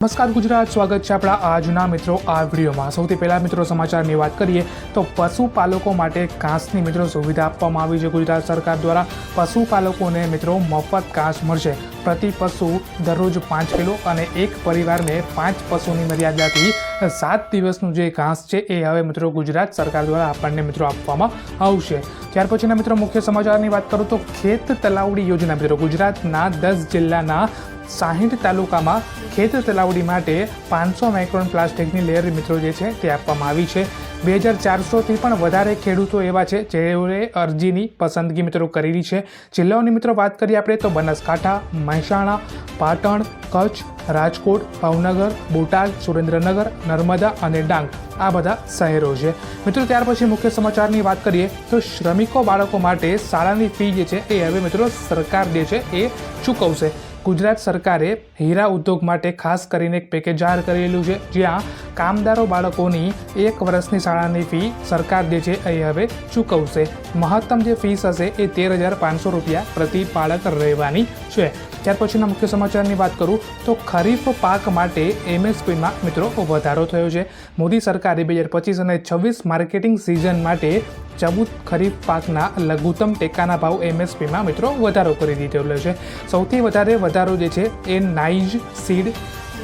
નમસ્કાર, ગુજરાત. સ્વાગત છે આપણા આજના મિત્રો આ વિડીયોમાં. સૌથી પહેલાં મિત્રો સમાચારની વાત કરીએ તો પશુપાલકો માટે ઘાસની મિત્રો સુવિધા આપવામાં આવી છે. ગુજરાત સરકાર દ્વારા પશુપાલકોને મિત્રો મફત ઘાસ મળશે. પ્રતિ પશુ દરરોજ પાંચ કિલો અને એક પરિવારને પાંચ પશુની મર્યાદાથી સાત દિવસનું જે ઘાસ છે એ હવે મિત્રો ગુજરાત સરકાર દ્વારા આપણને મિત્રો આપવામાં આવશે. ત્યાર પછીના મિત્રો મુખ્ય સમાચારની વાત કરું તો ખેત તલાવડી યોજના. મિત્રો ગુજરાતના દસ જિલ્લાના સાહીઠ તાલુકામાં ખેત તલાવડી માટે પાંચસો માઇક્રોન પ્લાસ્ટિકની લેયર મિત્રો જે છે તે આપવામાં આવી છે. બે હજાર ચારસોથી પણ વધારે ખેડૂતો એવા છે જેઓએ અરજીની પસંદગી મિત્રો કરેલી છે. જિલ્લાઓની મિત્રો વાત કરીએ આપણે તો બનાસકાંઠા, મહેસાણા, પાટણ, કચ્છ, રાજકોટ, ભાવનગર, બોટાદ, સુરેન્દ્રનગર, નર્મદા અને ડાંગ આ બધા શહેરો છે. મિત્રો ત્યાર પછી મુખ્ય સમાચારની વાત કરીએ તો શ્રમિકો બાળકો માટે શાળાની ફી જે છે એ હવે મિત્રો સરકાર જે છે એ ચૂકવશે. ગુજરાત સરકારે હીરા ઉદ્યોગ માટે ખાસ કરીને એક પેકેજ જાહેર કરેલું છે. જ્યાં કામદારો બાળકોની એક વર્ષની શાળાની ફી સરકાર જે છે. એ હવે ચૂકવશે મહત્તમ જે ફીસ હશે એ તેર હજાર પાંચસો રૂપિયા પ્રતિ બાળક રહેવાની છે. ત્યાર પછીના મુખ્ય સમાચારની વાત કરું તો ખરીફ પાક માટે એમએસપીમાં મિત્રો વધારો થયો છે. મોદી સરકારે બે હજાર પચીસ અને છવ્વીસ માર્કેટિંગ સિઝન માટે ચૌદ ખરીફ પાકના લઘુત્તમ ટેકાના ભાવ એમએસપીમાં મિત્રો વધારો કરી દીધેલો છે. સૌથી વધારે વધારો જે છે એ નાઇજ સીડ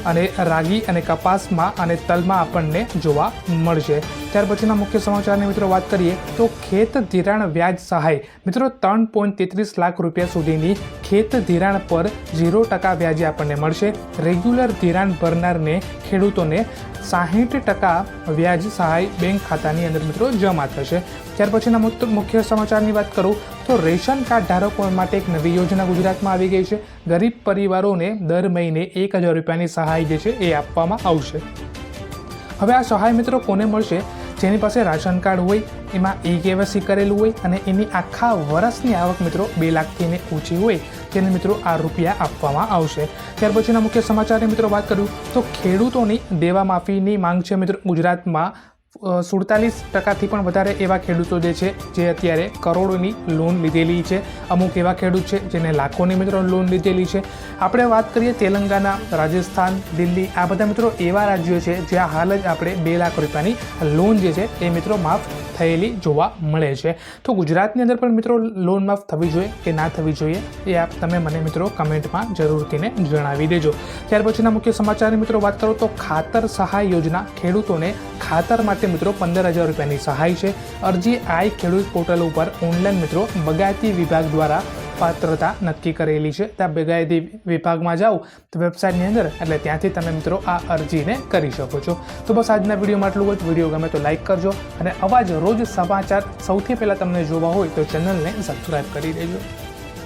અને રાગી અને કપાસમાં અને તલમાં આપણને જોવા મળશે. ત્યાર પછીના મુખ્ય સમાચારની મિત્રો વાત કરીએ તો ખેત ધિરાણ વ્યાજ સહાય. મિત્રો, ત્રણ પોઈન્ટ તેત્રીસ લાખ રૂપિયા સુધીની ખેત ધિરાણ પર ઝીરો ટકા વ્યાજે આપણને મળશે. રેગ્યુલર ધિરાણ ભરનારને ખેડૂતોને સાહીઠ ટકા વ્યાજ સહાય બેંક ખાતાની અંદર મિત્રો જમા થશે. ત્યાર પછીના મુખ્ય- સમાચારની વાત કરું તો રેશન કાર્ડ ધારકો માટે એક નવી યોજના ગુજરાતમાં આવી ગઈ છે. ગરીબ પરિવારોને દર મહિને એક હજાર રૂપિયાની સહાય જે છે એ આપવામાં આવશે. હવે આ સહાય મિત્રો કોને મળશે? જેની પાસે રાશન કાર્ડ હોય, એમાં ઈ કેવાયસી કરેલું હોય અને એની આખા વર્ષની આવક મિત્રો બે લાખથી ને ઓછી હોય, તેને મિત્રો આ રૂપિયા આપવામાં આવશે. ત્યાર પછીના મુખ્ય સમાચારની મિત્રો વાત કરું તો ખેડૂતોની દેવા માફીની માંગ છે મિત્રો ગુજરાતમાં. સુડતાલીસ ટકાથી પણ વધારે એવા ખેડૂતો જે છે, જે અત્યારે કરોડોની લોન લીધેલી છે. અમુક એવા ખેડૂત છે જેને લાખોની મિત્રો લોન લીધેલી છે. આપણે વાત કરીએ તેલંગાના, રાજસ્થાન, દિલ્હી, આ બધા મિત્રો એવા રાજ્યો છે જ્યાં હાલ જ આપણે બે લાખ રૂપિયાની લોન જે છે એ મિત્રો માફ થયેલી જોવા મળે છે. તો ગુજરાતની અંદર પણ મિત્રો લોન માફ થવી જોઈએ કે ના થવી જોઈએ એ આપ તમે મને મિત્રો કમેન્ટમાં જરૂરથીને જણાવી દેજો. ત્યાર પછીના મુખ્ય સમાચારની મિત્રો વાત કરું તો ખાતર સહાય યોજના ખેડૂતોને ખાતર માટે મિત્રો પંદર હજાર રૂપિયાની સહાય છે. અરજી આઈ ખેડૂત પોર્ટલ ઉપર ઓનલાઈન મિત્રો બગાયતી વિભાગ દ્વારા પાત્રતા નક્કી કરેલી છે. ત્યાં બગાયતી વિભાગમાં જાઓ તો વેબસાઇટની અંદર એટલે ત્યાંથી તમે મિત્રો આ અરજીને કરી શકો છો. તો બસ આજના વિડીયોમાં આટલું જ. વીડિયો ગમે તો લાઇક કરજો અને આવા જ રોજ સમાચાર સૌથી પહેલાં તમને જોવા હોય તો ચેનલને સબસ્ક્રાઈબ કરી દેજો.